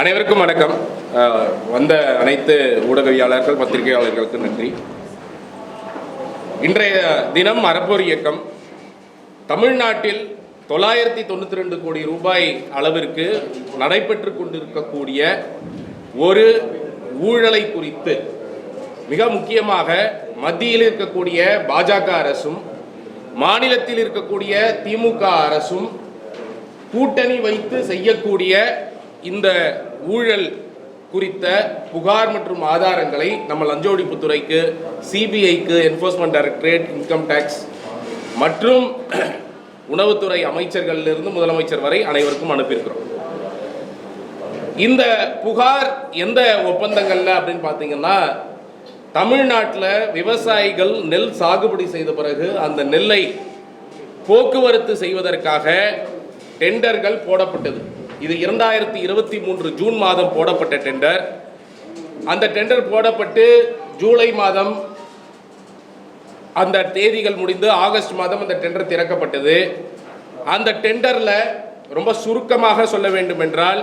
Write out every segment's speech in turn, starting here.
அனைவருக்கும் வணக்கம். வந்த அனைத்து ஊடகவியாளர்கள் பத்திரிகையாளர்களுக்கு நன்றி. இன்றைய தினம் அறப்போர் இயக்கம். தமிழ்நாட்டில் தொள்ளாயிரத்தி தொண்ணூற்றி ரெண்டு கோடி ரூபாய் அளவிற்கு நடைபெற்று கொண்டிருக்கக்கூடிய ஒரு ஊழலை குறித்து மிக முக்கியமாக மத்தியில் இருக்கக்கூடிய பாஜக அரசும் மாநிலத்தில் இருக்கக்கூடிய திமுக அரசும் கூட்டணி வைத்து செய்யக்கூடிய இந்த ஊழல் குறித்த புகார் மற்றும் ஆதாரங்களை நம்ம லஞ்ச ஒழிப்புத்துறைக்கு சிபிஐக்கு என்ஃபோர்ஸ்மெண்ட் டைரக்டரேட் இன்கம் டேக்ஸ் மற்றும் உணவுத்துறை அமைச்சர்களிலிருந்து முதலமைச்சர் வரை அனைவருக்கும் அனுப்பியிருக்கிறோம். இந்த புகார் எந்த ஒப்பந்தங்கள்ல அப்படின்னு பார்த்தீங்கன்னா தமிழ்நாட்டில் விவசாயிகள் நெல் சாகுபடி செய்த பிறகு அந்த நெல்லை போக்குவரத்து செய்வதற்காக டெண்டர்கள் போடப்பட்டது. இது இரண்டாயிரத்தி இருபத்தி மூன்று ஜூன் மாதம் போடப்பட்ட டெண்டர் அந்த டெண்டர் போடப்பட்டு ஜூலை மாதம் அந்த தேதிகள் முடிந்து ஆகஸ்ட் மாதம் அந்த டெண்டர் திறக்கப்பட்டது. அந்த டெண்டரில் ரொம்ப சுருக்கமாக சொல்ல வேண்டும் என்றால்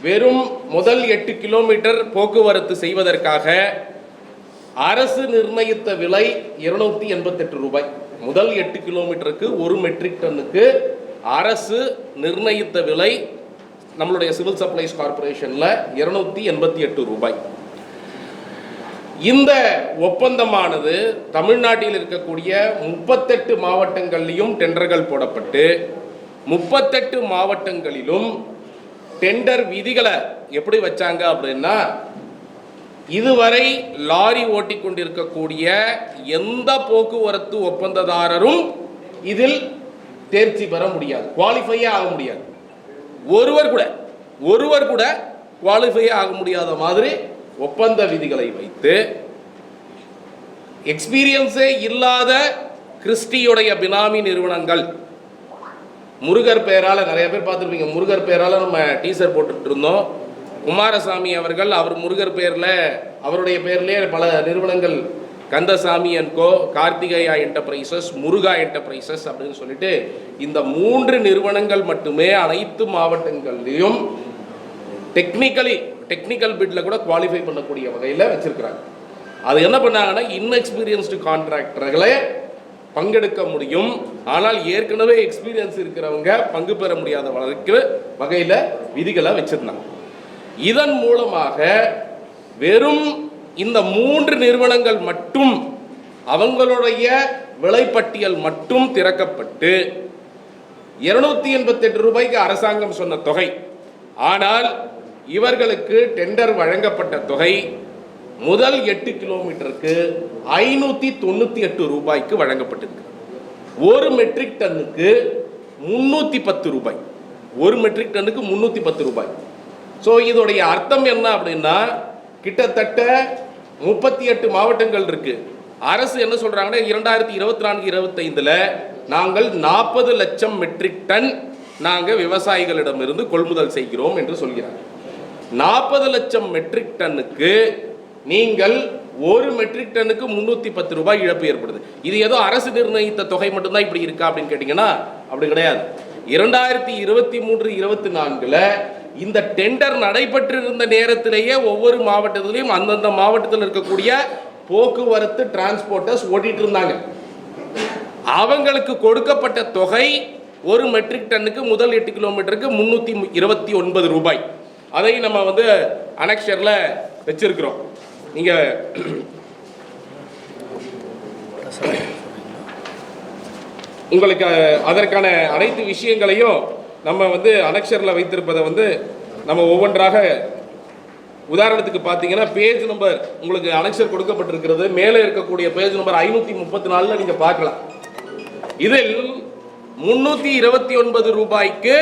வெறும் முதல் எட்டு கிலோமீட்டர் போக்குவரத்து செய்வதற்காக அரசு நிர்ணயித்த விலை இருநூத்தி எண்பத்தெட்டு ரூபாய். முதல் எட்டு கிலோமீட்டருக்கு ஒரு மெட்ரிக் டன்னுக்கு அரசு நிர்ணயித்த விலை நம்மளுடைய சிவில் சப்ளைஸ் கார்ப்பரேஷனில் இருநூத்தி எண்பத்தி எட்டு ரூபாய். இந்த ஒப்பந்தமானது தமிழ்நாட்டில் இருக்கக்கூடிய முப்பத்தெட்டு மாவட்டங்கள்லையும் டெண்டர்கள் போடப்பட்டு முப்பத்தெட்டு மாவட்டங்களிலும் டெண்டர் விதிகளை எப்படி வச்சாங்க அப்படின்னா இதுவரை லாரி ஓட்டி கொண்டிருக்கக்கூடிய எந்த போக்குவரத்து ஒப்பந்ததாரரும் இதில் தேர்ச்சி பெற முடியாது குவாலிஃபையே ஆக முடியாது. ஒருவர் கூட ஒருவர் கூட குவாலிஃபை ஆக முடியாத மாதிரி ஒப்பந்த விதிகளை வைத்து எக்ஸ்பீரியன்ஸே இல்லாத கிறிஸ்டியுடைய பினாமி நிறுவனங்கள் முருகர் பெயரால் நிறைய பேர் பார்த்துருப்பீங்க. முருகர் பெயரால் நம்ம டீசர் போட்டுட்டு இருந்தோம் குமாரசாமி அவர்கள் அவர் முருகர் பேரில் அவருடைய பேர்லேயே பல நிறுவனங்கள் Kandasamy and co Karthikeya enterprises Muruga enterprises அப்படின்னு சொல்லிட்டு இந்த மூன்று நிறுவனங்கள் மட்டுமே அனைத்து மாவட்டங்கள்லையும் டெக்னிக்கலி டெக்னிக்கல் பிட்டில் கூட குவாலிஃபை பண்ணக்கூடிய வகையில் வச்சிருக்கிறாங்க. அது என்ன பண்ணாங்கன்னா இன்எக்ஸ்பீரியன்ஸ்டு கான்ட்ராக்டர்களை பங்கெடுக்க முடியும். ஆனால் ஏற்கனவே எக்ஸ்பீரியன்ஸ் இருக்கிறவங்க பங்கு பெற முடியாத வழக்கு வகையில் விதிகளை வச்சிருந்தாங்க. இதன் மூலமாக வெறும் இந்த மூன்று நிறுவனங்கள் மட்டும் அவங்களுடைய விலைப்பட்டியல் மட்டும் திறக்கப்பட்டு இருநூத்தி எண்பத்தெட்டு ரூபாய்க்கு அரசாங்கம் சொன்ன தொகை. ஆனால் இவர்களுக்கு டெண்டர் வழங்கப்பட்ட தொகை முதல் எட்டு கிலோமீட்டருக்கு ஐநூத்தி தொண்ணூத்தி எட்டு ரூபாய்க்கு வழங்கப்பட்டிருக்கு. ஒரு மெட்ரிக் டன்னுக்கு முன்னூத்தி பத்து ரூபாய். ஒரு மெட்ரிக் டன்னுக்கு முன்னூத்தி பத்து ரூபாய். ஸோ இதோடைய அர்த்தம் என்ன அப்படின்னா கிட்டத்தட்ட முப்பத்தி எட்டு மாவட்டங்கள் இருக்கு. அரசு என்ன சொல்றாங்கன்னா இரண்டாயிரத்தி இருபத்தி நான்கு இருபத்தைந்துல நாங்கள் நாற்பது லட்சம் மெட்ரிக் டன் நாங்கள் விவசாயிகளிடமிருந்து கொள்முதல் செய்கிறோம் என்று சொல்கிறார் நாற்பது லட்சம் மெட்ரிக் டன்னுக்கு நீங்கள் ஒரு மெட்ரிக் டன்னுக்கு முன்னூற்றி பத்து ரூபாய் இழப்பு ஏற்படுது. இது ஏதோ அரசு நிர்ணயித்த தொகை மட்டும்தான் இப்படி இருக்கா அப்படின்னு கேட்டிங்கன்னா அப்படி கிடையாது. இரண்டாயிரத்தி இருபத்தி மூன்று இருபத்தி நான்குல இந்த டெண்டர் நடைபெற்றிருந்த நேரத்திலேயே ஒவ்வொரு மாவட்டத்திலையும் அந்தந்த மாவட்டத்தில் இருக்கக்கூடிய போக்குவரத்து டிரான்ஸ்போர்ட்டர்ஸ் ஓட்டிட்டு இருந்தாங்க அவங்களுக்கு கொடுக்கப்பட்ட தொகை ஒரு மெட்ரிக் டன்னுக்கு முதல் எட்டு கிலோமீட்டருக்கு முன்னூற்றி இருபத்தி ஒன்பது ரூபாய். அதை நம்ம வந்து அனெக்ஷரில் வச்சிருக்கிறோம். நீங்கள் உங்களுக்கு அதற்கான அனைத்து விஷயங்களையும் நம்ம வந்து அனக்ஷரில் வைத்திருப்பதை வந்து நம்ம ஒவ்வொன்றாக உதாரணத்துக்கு பார்த்தீங்கன்னா பேஜ் நம்பர் உங்களுக்கு அனக்ஷர் கொடுக்கப்பட்டிருக்கிறது. மேலே இருக்கக்கூடிய பேஜ் நம்பர் ஐநூற்றி முப்பத்தி நாலில் நீங்கள் பார்க்கலாம். இதில் முன்னூற்றி இருபத்தி ஒன்பது ரூபாய்க்கு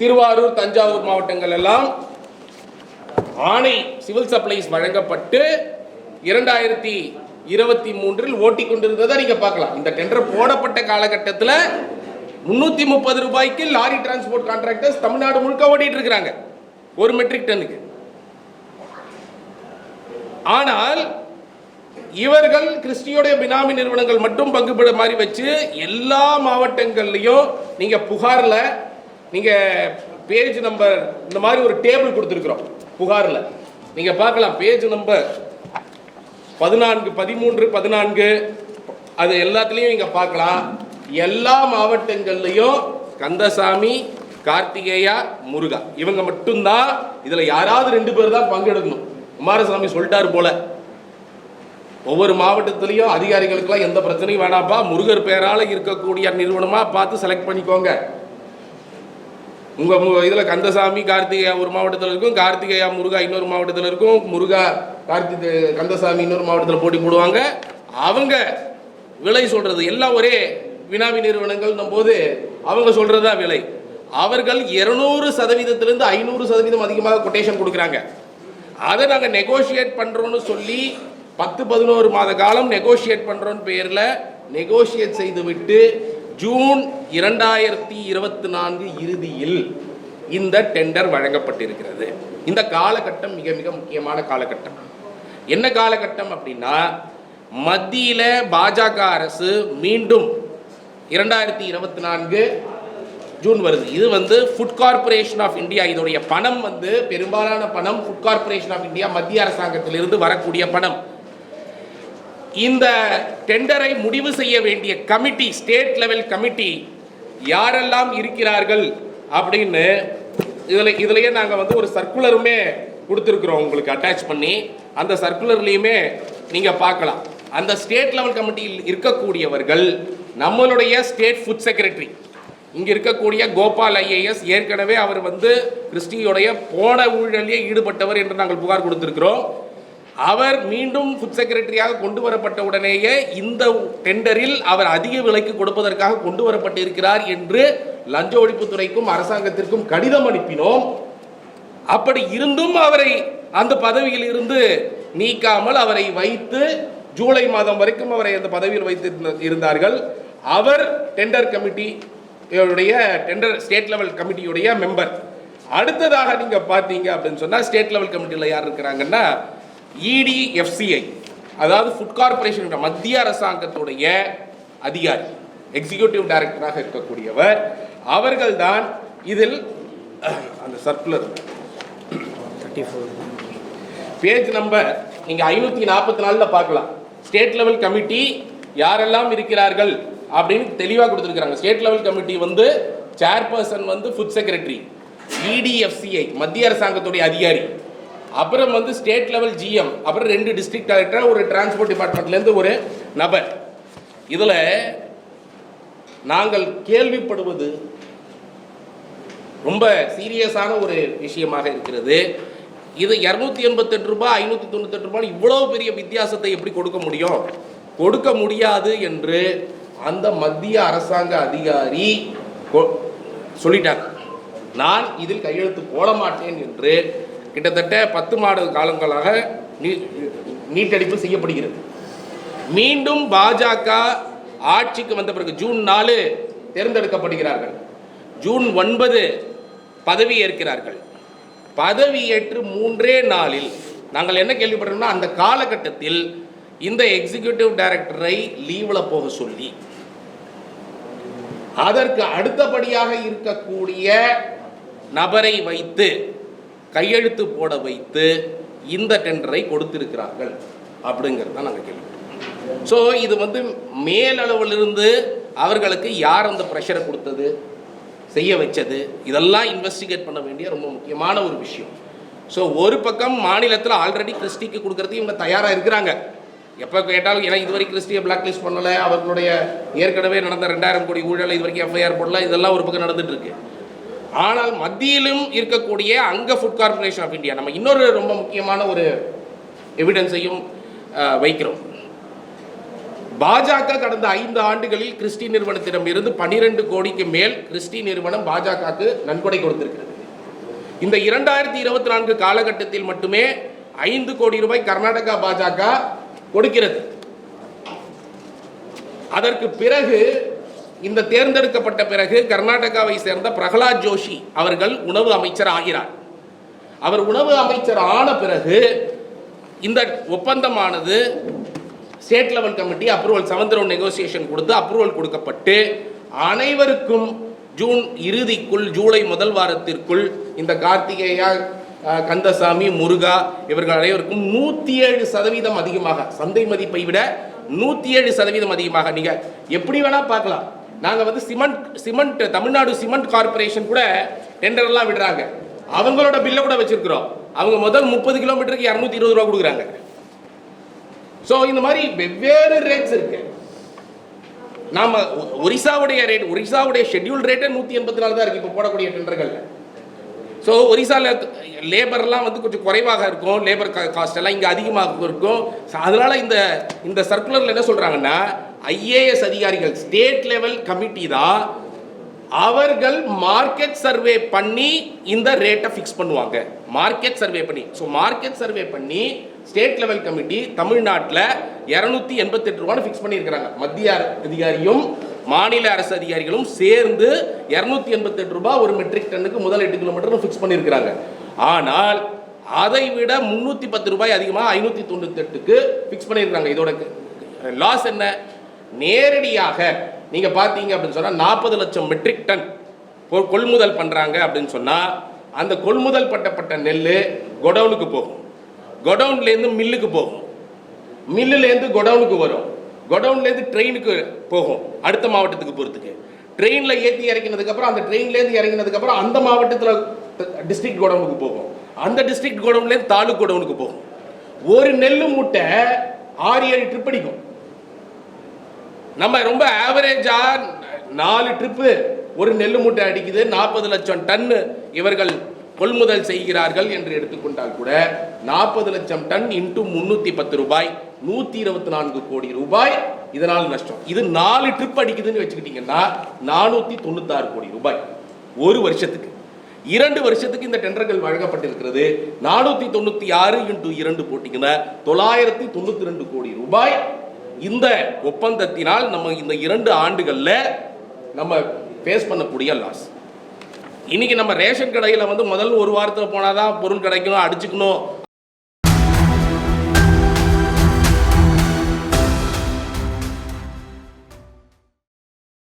திருவாரூர் தஞ்சாவூர் மாவட்டங்கள் எல்லாம் ஆணை சிவில் சப்ளைஸ் வழங்கப்பட்டு இரண்டாயிரத்தி இருபத்தி மூன்றில் ஓட்டி கொண்டிருந்ததை நீங்கள் பார்க்கலாம். இந்த டெண்டர் போடப்பட்ட காலகட்டத்தில் முந்நூற்றி முப்பது ரூபாய்க்கு லாரி டிரான்ஸ்போர்ட் கான்ட்ராக்டர்ஸ் தமிழ்நாடு முழுக்க ஓட்டிட்டு இருக்கிறாங்க. ஒரு மெட்ரிக் டன்னுக்கு ஆனால் இவர்கள் கிறிஸ்டியோடைய பினாமி நிறுவனங்கள் மட்டும் பங்குபட மாதிரி வச்சு எல்லா மாவட்டங்கள்லையும் நீங்கள் புகாரில் நீங்கள் பேஜ் நம்பர் இந்த மாதிரி ஒரு டேபிள் கொடுத்துருக்குறோம். புகாரில். நீங்கள் பார்க்கலாம் பேஜ் நம்பர் பதினான்கு பதிமூன்று பதினான்கு அது எல்லாத்துலேயும் இங்கே பார்க்கலாம். எல்லா மாவட்டங்கள்லையும் கந்தசாமி கார்த்திகேயா முருகா. இவங்க மட்டும்தான் இதில் யாராவது ரெண்டு பேர் தான் பங்கெடுக்கணும். குமாரசாமி சொல்லிட்டாரு போல. ஒவ்வொரு மாவட்டத்திலையும் அதிகாரிகளுக்கெல்லாம் எந்த பிரச்சனையும் வேணாப்பா. முருகர் பேரால் இருக்கக்கூடிய நிறுவனமாக பார்த்து செலக்ட் பண்ணிக்கோங்க. உங்கள் மு- கந்தசாமி கார்த்திகேயா ஒரு மாவட்டத்தில் இருக்கும். கார்த்திகேயா முருகா இன்னொரு மாவட்டத்தில் இருக்கும். முருகா கார்த்தி கந்தசாமி இன்னொரு மாவட்டத்தில் போட்டி போடுவாங்க. அவங்க விலை சொல்றது எல்லாம் ஒரே வினாவி நிறுவனங்கள் போது அவங்க சொல்றதா விலை. அவர்கள் இருநூறு சதவீதத்திலிருந்து ஐநூறு சதவீதம் அதிகமாக கொட்டேஷன் கொடுக்குறாங்க. அதை நாங்கள் நெகோஷியேட் பண்ணுறோன்னு சொல்லி பத்து பதினோரு மாத காலம் நெகோஷியேட் பண்ணுறோன்னு பேரில் நெகோஷியேட் செய்துவிட்டு ஜூன் இரண்டாயிரத்தி இருபத்தி நான்கு இறுதியில் இந்த டெண்டர் வழங்கப்பட்டிருக்கிறது. இந்த காலகட்டம் மிக மிக முக்கியமான காலகட்டம். என்ன காலகட்டம் அப்படின்னா மத்தியில் பாஜக அரசு மீண்டும் இரண்டாயிரத்தி இருபத்தி நான்கு ஜூன் வருது. இது வந்து ஃபுட் கார்ப்பரேஷன் ஆஃப் இந்தியா இதோடைய பணம் வந்து பெரும்பாலான பணம் ஃபுட் கார்பரேஷன் ஆஃப் இந்தியா மத்திய அரசாங்கத்திலிருந்து வரக்கூடிய பணம். இந்த டெண்டரை முடிவு செய்ய வேண்டிய கமிட்டி ஸ்டேட் லெவல் கமிட்டி யாரெல்லாம் இருக்கிறார்கள் அப்படின்னு இதில் இதுலயே நாங்கள் வந்து ஒரு சர்க்குலருமே கொடுத்துருக்குறோம் உங்களுக்கு அட்டாச் பண்ணி அந்த சர்க்குலர்லேயுமே நீங்கள் பார்க்கலாம். அந்த ஸ்டேட் லெவல் கமிட்டியில் இருக்கக்கூடியவர்கள் நம்மளுடைய ஸ்டேட் ஃபுட் செக்ரட்டரி இங்கே இருக்கக்கூடிய கோபால் ஐஏஎஸ் ஏற்கனவே அவர் வந்து கிறிஸ்டியோடைய போன ஊழலிலே ஈடுபட்டவர் என்று நாங்கள் புகார் கொடுத்திருக்கிறோம். அவர் மீண்டும் ஃபுட் செக்ரட்டரியாக கொண்டு வரப்பட்ட உடனேயே இந்த டெண்டரில் அவர் அதிக விலைக்கு கொடுப்பதற்காக கொண்டு வரப்பட்டிருக்கிறார் என்று லஞ்ச ஒழிப்புத்துறைக்கும் அரசாங்கத்திற்கும் கடிதம் அனுப்பினோம். அப்படி இருந்தும் அவரை அந்த பதவியில் இருந்து நீக்காமல் அவரை வைத்து ஜூலை மாதம் வரைக்கும் அவரை அந்த பதவியில் வைத்து இருந்த- இருந்தார்கள். அவர் டெண்டர் கமிட்டியுடைய டெண்டர் ஸ்டேட் லெவல் கமிட்டியுடைய மெம்பர் அடுத்ததாக நீங்கள் பார்த்தீங்க அப்படின்னு சொன்னால் ஸ்டேட் லெவல் கமிட்டியில் யார் இருக்கிறாங்கன்னா இடிஎஃப்சிஐ இடி எஃப்சிஐ அதாவது ஃபுட் கார்ப்பரேஷன் மத்திய அரசாங்கத்துடைய அதிகாரி எக்ஸிகியூட்டிவ் டைரக்டராக இருக்கக்கூடியவர். அவர்கள்தான் இதில் அந்த சர்க்குலர் பேஜ் நம்பர் நீங்கள் ஐநூற்றி நாற்பத்தி நாலில் பார்க்கலாம். ஸ்டேட் லெவல் கமிட்டி யாரெல்லாம் இருக்கிறார்கள் அப்படின்னு தெளிவாக கொடுத்துருக்காங்க ஸ்டேட் லெவல் கமிட்டி வந்து சேர்பர்சன் வந்து ஃபுட் செக்ரட்டரி இடிஎஃப்சிஐ மத்திய அரசாங்கத்துடைய அதிகாரி. அப்புறம் வந்து ஸ்டேட் லெவல் ஜிஎம் அப்புறம் ரெண்டு டிஸ்ட்ரிக்ட் கலெக்டர் ஒரு டிரான்ஸ்போர்ட் டிபார்ட்மெண்ட்லேருந்து ஒரு நபர். இதில் நாங்கள் கேள்விப்படுவது ரொம்ப சீரியஸான ஒரு விஷயமாக இருக்கிறது. இது இரநூத்தி எண்பத்தெட்டு ரூபாய் ஐநூற்றி தொண்ணூத்தெட்டு ரூபாய் இவ்வளோ பெரிய வித்தியாசத்தை எப்படி கொடுக்க முடியும்? கொடுக்க முடியாது என்று அந்த மத்திய அரசாங்க அதிகாரி கொ- சொல்லிட்டாங்க. நான் இதில் கையெழுத்து போட மாட்டேன் என்று கிட்டத்தட்ட பத்து மாத காலங்களாக நீ- நீட்டடிப்பு செய்யப்படுகிறது. மீண்டும் பாஜக ஆட்சிக்கு வந்த பிறகு ஜூன் நாலு தேர்ந்தெடுக்கப்படுகிறார்கள். ஜூன் ஒன்பது பதவி ஏற்கிறார்கள். பதவி ஏற்று மூன்றே நாளில் நாங்கள் என்ன கேள்விப்பட்டோம்னா அந்த காலகட்டத்தில் இந்த எக்ஸிகியூட்டிவ் டைரக்டரை லீவில் போக சொல்லி அதற்கு அடுத்தபடியாக இருக்கக்கூடிய நபரை வைத்து கையெழுத்து போட வைத்து இந்த டெண்டரை கொடுத்திருக்கிறார்கள் அப்படிங்கிறது தான் நாங்கள் கேள்விப்பட்டோம் ஸோ இது வந்து மேலளவிலிருந்து அவர்களுக்கு யார் அந்த ப்ரெஷரை கொடுத்தது? செய்ய வச்சது. இதெல்லாம் இன்வெஸ்டிகேட் பண்ண வேண்டிய ரொம்ப முக்கியமான ஒரு விஷயம். ஸோ ஒரு பக்கம் மாநிலத்தில் ஆல்ரெடி கிறிஸ்டிக்கு கொடுக்கறதுக்கு இவங்க தயாராக இருக்கிறாங்க. எப்போ கேட்டாலும் ஏன்னா இதுவரை கிறிஸ்டியை பிளாக் லிஸ்ட் பண்ணலை அவர்களுடைய ஏற்கனவே நடந்த ரெண்டாயிரம் கோடி ஊழல் இது வரைக்கும் எஃப்ஐஆர் போடல இதெல்லாம் ஒரு பக்கம் நடந்துட்டு இருக்கு. ஆனால் மத்தியிலும் இருக்கக்கூடிய அங்க ஃபுட் கார்ப்பரேஷன் ஆஃப் இந்தியா நம்ம இன்னொரு ரொம்ப முக்கியமான ஒரு எவிடன்ஸையும் வைக்கிறோம். பாஜக கடந்த ஐந்து ஆண்டுகளில் கிறிஸ்டி நிறுவனத்திடம் இருந்து பனிரெண்டு கோடிக்கு மேல் கிறிஸ்டி நிறுவனம் பாஜகவுக்கு நன்கொடை கொடுத்திருக்கிறது. இந்த இரண்டாயிரத்தி இருபத்தி நான்கு காலகட்டத்தில் மட்டுமே ஐந்து கோடி ரூபாய் கர்நாடகா பாஜக கொடுக்கிறது. அதற்கு பிறகு இந்த தேர்ந்தெடுக்கப்பட்ட பிறகு கர்நாடகாவை சேர்ந்த பிரகலாத் ஜோஷி அவர்கள் உணவு அமைச்சர் ஆகிறார். அவர் உணவு அமைச்சர் ஆன பிறகு இந்த ஒப்பந்தமானது state level committee approval seventh round negotiation கொடுத்து அப்ரூவல் கொடுக்கப்பட்டு அனைவருக்கும் ஜூன் இறுதிக்குள் ஜூலை முதல் வாரத்திற்குள் இந்த கார்த்திகேயா கந்தசாமி முருகா இவர்கள் அனைவருக்கும் நூற்றி ஏழு சதவீதம் அதிகமாக சந்தை மதிப்பை விட நூற்றி ஏழு சதவீதம் அதிகமாக. நீங்கள் எப்படி வேணால் பார்க்கலாம். நாங்கள் வந்து cement cement Tamil Nadu cement corporation கூட டெண்டர்லாம் விடுறாங்க. அவங்களோட பில்லை கூட வச்சுருக்குறோம். அவங்க முதல் முப்பது கிலோமீட்டருக்கு இரநூத்தி இருபது ரூபா கொடுக்குறாங்க. ஸோ இந்த மாதிரி வெவ்வேறு ரேட்ஸ் இருக்கு. நாம ஒரிசாவுடைய ரேட் ஒரிசாவுடைய ஷெட்யூல் ரேட்டே நூற்றி எண்பத்தி நாலு தான் இருக்கு. இப்போ போடக்கூடிய டெண்டர்கள்ல ஸோ ஒரிசாவில் லேபர்லாம் வந்து கொஞ்சம் குறைவாக இருக்கும். லேபர் காஸ்ட் எல்லாம் இங்கே அதிகமாக இருக்கும். ஸோ அதனால இந்த இந்த சர்க்குலரில் என்ன சொல்றாங்கன்னா ஐஏஎஸ் அதிகாரிகள் ஸ்டேட் லெவல் கமிட்டி தான் அவர்கள் மார்க்கெட் சர்வே பண்ணி இந்த ரேட்டை ஃபிக்ஸ் பண்ணுவாங்க. மார்க்கெட் சர்வே பண்ணி. ஸோ மார்க்கெட் சர்வே பண்ணி ஸ்டேட் லெவல் கமிட்டி தமிழ்நாட்டில் இரநூத்தி எண்பத்தெட்டு ரூபான்னு ஃபிக்ஸ் பண்ணியிருக்கிறாங்க. மத்திய அர- அதிகாரியும் மாநில அரசு அதிகாரிகளும் சேர்ந்து இரநூத்தி எண்பத்தெட்டு ரூபாய் ஒரு மெட்ரிக் டன்னுக்கு முதல் எட்டு கிலோமீட்டர் ஃபிக்ஸ் பண்ணியிருக்கிறாங்க. ஆனால் அதை விட முந்நூற்றி பத்து ரூபாய் அதிகமாக ஐநூற்றி தொண்ணூத்தெட்டுக்கு ஃபிக்ஸ் பண்ணியிருக்காங்க இதோட லாஸ் என்ன? நேரடியாக நீங்கள் பார்த்தீங்க அப்படின்னு சொன்னால் நாற்பது லட்சம் மெட்ரிக் டன் கொள்முதல் பண்ணுறாங்க அப்படின்னு சொன்னால் அந்த கொள்முதல் பட்டப்பட்ட நெல் கொடவுனுக்கு போகும். கொடவுன்லேருந்து மில்லுக்கு போகும். மில்லுலேருந்து கொடவுனுக்கு வரும். கொடவுன்லேருந்து ட்ரெயினுக்கு போகும். அடுத்த மாவட்டத்துக்கு போகிறதுக்கு ட்ரெயினில் ஏற்றி இறக்கினதுக்கப்புறம் அந்த ட்ரெயின்லேருந்து இறங்கினதுக்கப்புறம் அந்த மாவட்டத்தில் டிஸ்ட்ரிக்ட் கோடவுனுக்கு போகும். அந்த டிஸ்ட்ரிக்ட் கோடவுன்லேருந்து தாலுக் கோடவுனுக்கு போகும். ஒரு நெல் மூட்டை ஆறு ஏழு ட்ரிப் அடிக்கும். நம்ம ரொம்ப ஆவரேஜாக நாலு ட்ரிப்பு ஒரு நெல் மூட்டை அடிக்குது. நாற்பது லட்சம் டன்னு இவர்கள் கொள்முதல் செய்கிறார்கள் என்று எடுத்துக்கொண்டால் கூட நாற்பது லட்சம் டன் இன்ட்டு முன்னூத்தி பத்து ரூபாய் நூத்தி இருபத்தி நான்கு கோடி ரூபாய் இதனால் நஷ்டம். இது நாலு ட்ரிப் அடிக்குதுன்னு வச்சுக்கிட்டீங்கன்னா நானூத்தி தொண்ணூத்தாறு கோடி ரூபாய். ஒரு வருஷத்துக்கு. இரண்டு வருஷத்துக்கு இந்த டெண்டர்கள் வழங்கப்பட்டிருக்கிறது. நானூத்தி தொண்ணூத்தி ஆறு இன்டு இரண்டு போட்டிங்கன்னா தொள்ளாயிரத்தி தொண்ணூத்தி ரெண்டு கோடி ரூபாய். இந்த ஒப்பந்தத்தினால் நம்ம இந்த இரண்டு ஆண்டுகளில் நம்ம ஃபேஸ் பண்ணக்கூடிய லாஸ் இன்றைக்கி நம்ம ரேஷன் கடையில் வந்து முதல் ஒரு வாரத்தில் போனால் தான் பொருள் கிடைக்கணும் அடிச்சுக்கணும்.